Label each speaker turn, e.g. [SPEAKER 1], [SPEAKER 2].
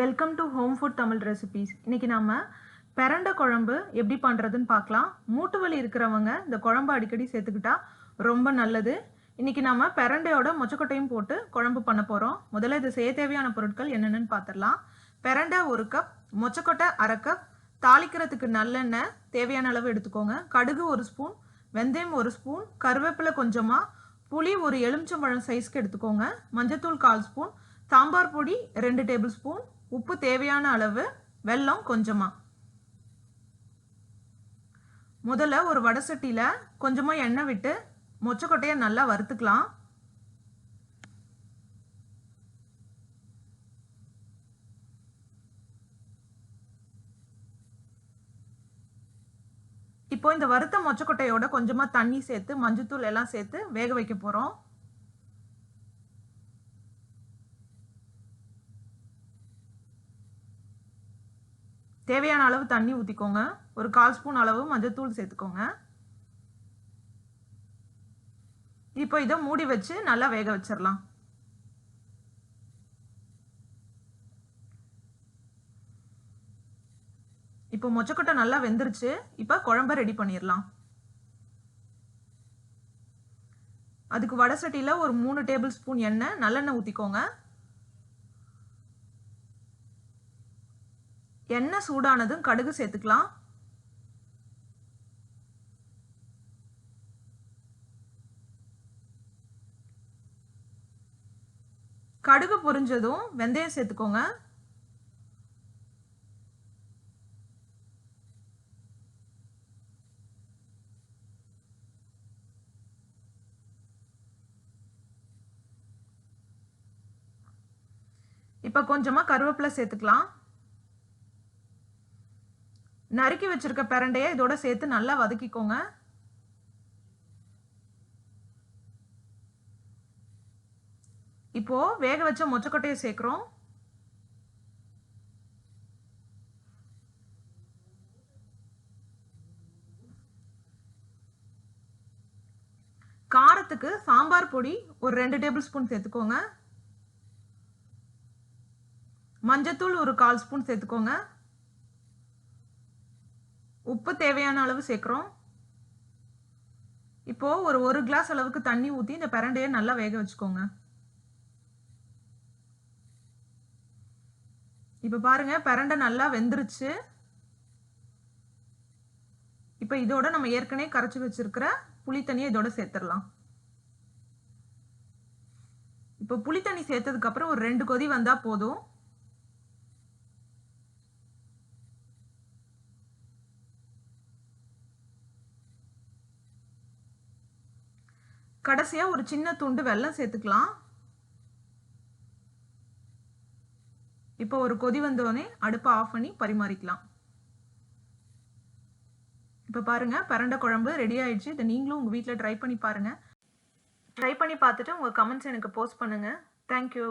[SPEAKER 1] Welcome to home food Tamil recipes இன்னைக்கு நம்ம பிரண்டை குழம்பு எப்படி பண்ணுறதுன்னு பார்க்கலாம். மூட்டு வலி இருக்கிறவங்க இந்த குழம்பு அடிக்கடி சேர்த்துக்கிட்டா ரொம்ப நல்லது. இன்னைக்கு நம்ம பிரண்டையோட மொச்சக்கொட்டையும் போட்டு குழம்பு பண்ண போகிறோம் முதல்ல இது செய்ய தேவையான பொருட்கள் என்னென்னு பார்த்துடலாம். பெரண்டை ஒரு கப் மொச்சக்கொட்டை அரை கப் தாளிக்கிறதுக்கு நல்லெண்ணெய் தேவையான அளவு எடுத்துக்கோங்க. கடுகு ஒரு ஸ்பூன் வெந்தயம் ஒரு ஸ்பூன் கருவேப்பிலை கொஞ்சமாக புளி ஒரு எலுமிச்சம்பழம் சைஸ்க்கு எடுத்துக்கோங்க. மஞ்சத்தூள் கால் ஸ்பூன் சாம்பார் பொடி ரெண்டு டேபிள் ஸ்பூன் உப்பு தேவையான அளவு வெல்லம் கொஞ்சமாக முதல்ல ஒரு வடை சட்டியில் கொஞ்சமாக எண்ணெய் விட்டு மொச்சக்கொட்டையை நல்லா வறுத்துக்கலாம். இப்போ இந்த வறுத்த மொச்சக்கொட்டையோட கொஞ்சமாக தண்ணி சேர்த்து மஞ்சத்தூள் எல்லாம் சேர்த்து வேக வைக்க போகிறோம் தேவையான அளவு தண்ணி ஊற்றிக்கோங்க ஒரு கால் ஸ்பூன் அளவு மஞ்சத்தூள் சேர்த்துக்கோங்க. இப்போ இதை மூடி வச்சு நல்லா வேக வச்சிடலாம் இப்போ மொச்சக்கொட்டை நல்லா வெந்துருச்சு. இப்போ குழம்ப ரெடி பண்ணிடலாம் அதுக்கு வடை சட்டியில் ஒரு மூணு டேபிள் ஸ்பூன் எண்ணெய் நல்லெண்ணெய் ஊற்றிக்கோங்க எண்ணெய் சூடானதும் கடுகு சேர்த்துக்கலாம். கடுகு பொரிஞ்சதும் வெந்தயம் சேர்த்துக்கோங்க. இப்போ கொஞ்சமாக கருவேப்பிலை சேர்த்துக்கலாம். நறுக்கி வச்சிருக்க பிரண்டையை இதோட சேர்த்து நல்லா வதக்கிக்கோங்க. இப்போ வேக வச்ச மொச்சக்கொட்டையை சேர்க்குறோம். காரத்துக்கு சாம்பார் பொடி ஒரு ரெண்டு டேபிள் ஸ்பூன் சேர்த்துக்கோங்க. மஞ்சத்தூள் ஒரு கால் ஸ்பூன் சேர்த்துக்கோங்க. உப்பு தேவையான அளவு சேர்க்குறோம். இப்போ ஒரு ஒரு கிளாஸ் அளவுக்கு தண்ணி ஊற்றி இந்த பிரண்டையை நல்லா வேக வச்சுக்கோங்க. இப்போ பாருங்கள் பிரண்டை நல்லா வெந்துருச்சு. இப்போ இதோட நம்ம ஏற்கனவே கரைச்சி வச்சிருக்கிற புளி தண்ணியை இதோட சேர்த்துடலாம். இப்போ புளி தண்ணி ஒரு ரெண்டு கொதி வந்தால் போதும். கடைசியாக ஒரு சின்ன துண்டு வெல்லம் சேர்த்துக்கலாம். இப்போ ஒரு கொதி வந்தோடனே அடுப்பை ஆஃப் பண்ணி பரிமாறிக்கலாம். இப்போ பாருங்க பரண்ட குழம்பு ரெடி ஆயிடுச்சு. இதை நீங்களும் உங்கள் வீட்டில் ட்ரை பண்ணி பாருங்க. ட்ரை பண்ணி பார்த்துட்டு உங்கள் கமெண்ட்ஸ் எனக்கு போஸ்ட் பண்ணுங்க. தேங்க்யூ